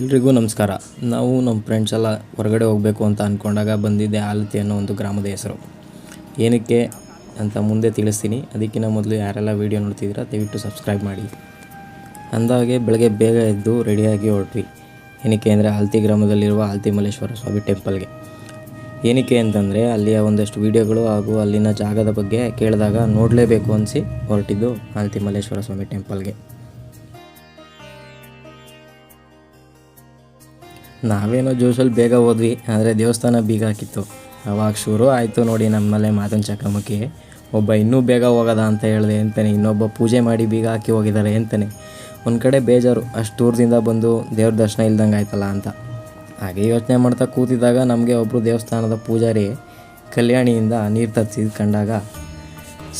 ಎಲ್ರಿಗೂ ನಮಸ್ಕಾರ. ನಾವು ನಮ್ಮ ಫ್ರೆಂಡ್ಸ್ ಎಲ್ಲ ಹೊರಗಡೆ ಹೋಗಬೇಕು ಅಂತ ಅಂದ್ಕೊಂಡಾಗ ಬಂದಿದ್ದೆ ಆಲತಿ ಅನ್ನೋ ಒಂದು ಗ್ರಾಮದ ಹೆಸರು. ಏನಕ್ಕೆ ಅಂತ ಮುಂದೆ ತಿಳಿಸ್ತೀನಿ. ಅದಕ್ಕಿಂತ ಮೊದಲು ಯಾರೆಲ್ಲ ವೀಡಿಯೋ ನೋಡ್ತಿದ್ದೀರಾ, ದಯವಿಟ್ಟು ಸಬ್ಸ್ಕ್ರೈಬ್ ಮಾಡಿ. ಅಂದಾಗೆ ಬೆಳಗ್ಗೆ ಬೇಗ ಎದ್ದು ರೆಡಿಯಾಗಿ ಹೊರಟ್ವಿ. ಏನಕ್ಕೆ ಅಂದರೆ ಆಲ್ತಿ ಗ್ರಾಮದಲ್ಲಿರುವ ಆಲ್ತಿ ಮಲ್ಲೇಶ್ವರ ಸ್ವಾಮಿ ಟೆಂಪಲ್ಗೆ ಏನಕ್ಕೆ ಅಂತಂದರೆ ಅಲ್ಲಿಯ ಒಂದಷ್ಟು ವೀಡಿಯೋಗಳು ಹಾಗೂ ಅಲ್ಲಿನ ಜಾಗದ ಬಗ್ಗೆ ಕೇಳಿದಾಗ ನೋಡಲೇಬೇಕು ಅನಿಸಿ ಹೊರಟಿದ್ದು ಆಲ್ತಿ ಮಲ್ಲೇಶ್ವರ ಸ್ವಾಮಿ ಟೆಂಪಲ್ಗೆ ನಾವೇನೋ ಜೋಶಲ್ಲಿ ಬೇಗ ಹೋದ್ವಿ, ಆದರೆ ದೇವಸ್ಥಾನ ಬೀಗ ಹಾಕಿತ್ತು. ಅವಾಗ ಶುರು ಆಯಿತು ನೋಡಿ ನಮ್ಮಲ್ಲೇ ಮಾತನ್ ಚಕಮಕಿ. ಒಬ್ಬ ಇನ್ನೂ ಬೇಗ ಹೋಗೋದ ಅಂತ ಹೇಳಿದೆ ಅಂತಾನೆ ಇನ್ನೊಬ್ಬ ಪೂಜೆ ಮಾಡಿ ಬೀಗ ಹಾಕಿ ಹೋಗಿದ್ದಾರೆ ಅಂತಾನೆ ಒಂದು ಕಡೆ ಬೇಜಾರು, ಅಷ್ಟು ದೂರದಿಂದ ಬಂದು ದೇವ್ರ ದರ್ಶನ ಇಲ್ದಂಗೆ ಆಯ್ತಲ್ಲ ಅಂತ. ಹಾಗೆ ಯೋಚನೆ ಮಾಡ್ತಾ ಕೂತಿದ್ದಾಗ ನಮಗೆ ಒಬ್ಬರು ದೇವಸ್ಥಾನದ ಪೂಜಾರಿ ಕಲ್ಯಾಣಿಯಿಂದ ನೀರು ತರಿಸಿದ್ ಕಂಡಾಗ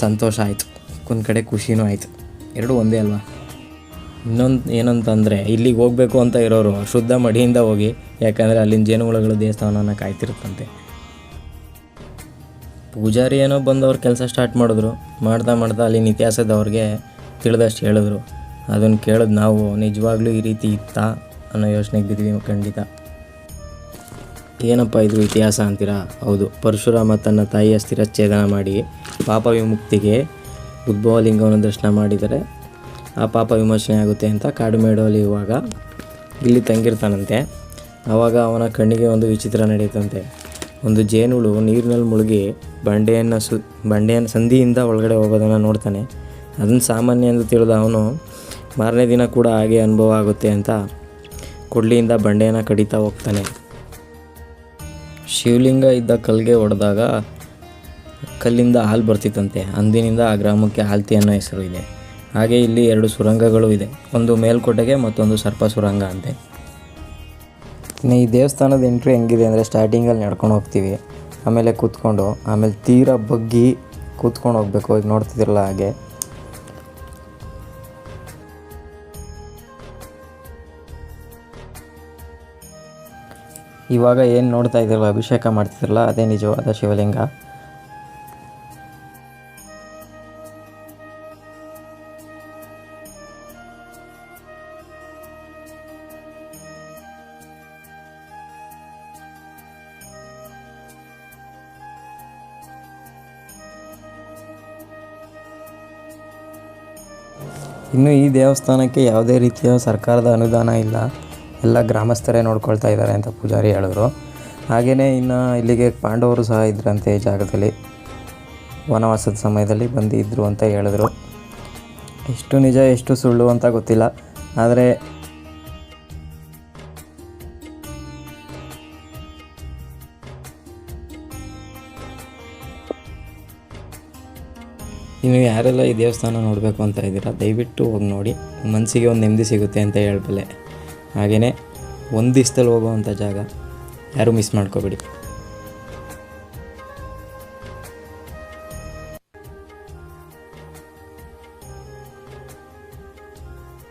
ಸಂತೋಷ ಆಯಿತು. ಒಂದು ಕಡೆ ಖುಷಿನೂ ಆಯಿತು. ಎರಡೂ ಒಂದೇ ಅಲ್ವಾ? ಇನ್ನೊಂದು ಏನಂತಂದರೆ, ಇಲ್ಲಿಗೆ ಹೋಗಬೇಕು ಅಂತ ಇರೋರು ಶುದ್ಧ ಮಡಿಯಿಂದ ಹೋಗಿ, ಯಾಕಂದರೆ ಅಲ್ಲಿನ ಜೇನುಹುಳುಗಳು ದೇವಸ್ಥಾನನ ಕಾಯ್ತಿರುತ್ತಂತೆ. ಪೂಜಾರಿ ಏನೋ ಬಂದವ್ರು ಕೆಲಸ ಸ್ಟಾರ್ಟ್ ಮಾಡಿದ್ರು. ಮಾಡ್ತಾ ಮಾಡ್ತಾ ಅಲ್ಲಿನ ಇತಿಹಾಸದವ್ರಿಗೆ ತಿಳಿದಷ್ಟು ಹೇಳಿದ್ರು. ಅದನ್ನು ಕೇಳಿದ ನಾವು, ನಿಜವಾಗ್ಲೂ ಈ ರೀತಿ ಇತ್ತಾ ಅನ್ನೋ ಯೋಚನೆಗೆ ಬಿದ್ವಿ ಖಂಡಿತ. ಏನಪ್ಪ ಇದು ಇತಿಹಾಸ ಅಂತೀರಾ? ಹೌದು, ಪರಶುರಾಮ ತನ್ನ ತಾಯಿಯ ಸ್ಥಿರಚ್ಛೇದನ ಮಾಡಿ ಪಾಪ ವಿಮುಕ್ತಿಗೆ ಉದ್ಭವಲಿಂಗವನ್ನು ದರ್ಶನ ಮಾಡಿದರೆ ಆ ಪಾಪ ವಿಮೋಚನೆ ಆಗುತ್ತೆ ಅಂತ ಕಾಡು ಮೇಡೋಲಿ ಇವಾಗ ಇಲ್ಲಿ ತಂಗಿರ್ತಾನಂತೆ. ಆವಾಗ ಅವನ ಕಣ್ಣಿಗೆ ಒಂದು ವಿಚಿತ್ರ ನಡೆಯುತ್ತಂತೆ. ಒಂದು ಜೇನುಳು ನೀರಿನಲ್ಲಿ ಮುಳುಗಿ ಬಂಡೆಯನ್ನು ಸು, ಬಂಡೆಯನ್ನು ಸಂಧಿಯಿಂದ ಒಳಗಡೆ ಹೋಗೋದನ್ನು ನೋಡ್ತಾನೆ. ಅದನ್ನು ಸಾಮಾನ್ಯ ಎಂದು ತಿಳಿದ ಅವನು, ಮಾರನೇ ದಿನ ಕೂಡ ಹಾಗೆ ಅನುಭವ ಆಗುತ್ತೆ ಅಂತ ಕೊಡ್ಲಿಯಿಂದ ಬಂಡೆಯನ್ನು ಕಡಿತಾ ಹೋಗ್ತಾನೆ. ಶಿವಲಿಂಗ ಇದ್ದ ಕಲ್ಲಿಗೆ ಹೊಡೆದಾಗ ಕಲ್ಲಿಂದ ಹಾಲು ಬರ್ತಿತ್ತಂತೆ. ಅಂದಿನಿಂದ ಆ ಗ್ರಾಮಕ್ಕೆ ಆಲ್ತಿ ಅನ್ನೋ ಹೆಸರು ಇದೆ. ಹಾಗೆ ಇಲ್ಲಿ ಎರಡು ಸುರಂಗಗಳು ಇದೆ. ಒಂದು ಮೇಲ್ಕೋಟೆಗೆ ಮತ್ತೊಂದು ಸರ್ಪ ಸುರಂಗ ಅಂತೆ. ಇನ್ನು ಈ ದೇವಸ್ಥಾನದ ಎಂಟ್ರಿ ಹೆಂಗಿದೆ ಅಂದರೆ ಸ್ಟಾರ್ಟಿಂಗಲ್ಲಿ ನಡ್ಕೊಂಡು ಹೋಗ್ತೀವಿ. ಆಮೇಲೆ ಕೂತ್ಕೊಂಡು, ಆಮೇಲೆ ತೀರ ಬಗ್ಗಿ ಕೂತ್ಕೊಂಡು ಹೋಗ್ಬೇಕು. ಈಗ ನೋಡ್ತಿದ್ರಲ್ಲ ಹಾಗೆ. ಇವಾಗ ಏನು ನೋಡ್ತಾ ಇದ್ದೀರಲ್ಲ, ಅಭಿಷೇಕ ಮಾಡ್ತಿದ್ರಲ್ಲ ಅದೇ ನಿಜವಾದ ಶಿವಲಿಂಗ. ಇನ್ನು ಈ ದೇವಸ್ಥಾನಕ್ಕೆ ಯಾವುದೇ ರೀತಿಯ ಸರ್ಕಾರದ ಅನುದಾನ ಇಲ್ಲ. ಎಲ್ಲ ಗ್ರಾಮಸ್ಥರೇ ನೋಡ್ಕೊಳ್ತಾ ಇದ್ದಾರೆ ಅಂತ ಪೂಜಾರಿ ಹೇಳಿದ್ರು. ಹಾಗೆಯೇ ಇನ್ನು ಇಲ್ಲಿಗೆ ಪಾಂಡವರು ಸಹ ಇದ್ರಂತೆ ಈ ಜಾಗದಲ್ಲಿ. ವನವಾಸದ ಸಮಯದಲ್ಲಿ ಬಂದಿದ್ದರು ಅಂತ ಹೇಳಿದ್ರು. ಎಷ್ಟು ನಿಜ, ಎಷ್ಟು ಸುಳ್ಳು ಅಂತ ಗೊತ್ತಿಲ್ಲ. ಆದರೆ ಇನ್ನು ಯಾರೆಲ್ಲ ಈ ದೇವಸ್ಥಾನ ನೋಡಬೇಕು ಅಂತ ಇದ್ದೀರಾ, ದಯವಿಟ್ಟು ಹೋಗಿ ನೋಡಿ. ಮನಸ್ಸಿಗೆ ಒಂದು ನೆಮ್ಮದಿ ಸಿಗುತ್ತೆ ಅಂತ ಹೇಳ್ಬಲ್ಲೆ. ಹಾಗೆಯೇ ಒಂದು ದಿವ್ಸದಲ್ಲಿ ಹೋಗುವಂಥ ಜಾಗ ಯಾರೂ ಮಿಸ್ ಮಾಡ್ಕೋಬೇಡಿ.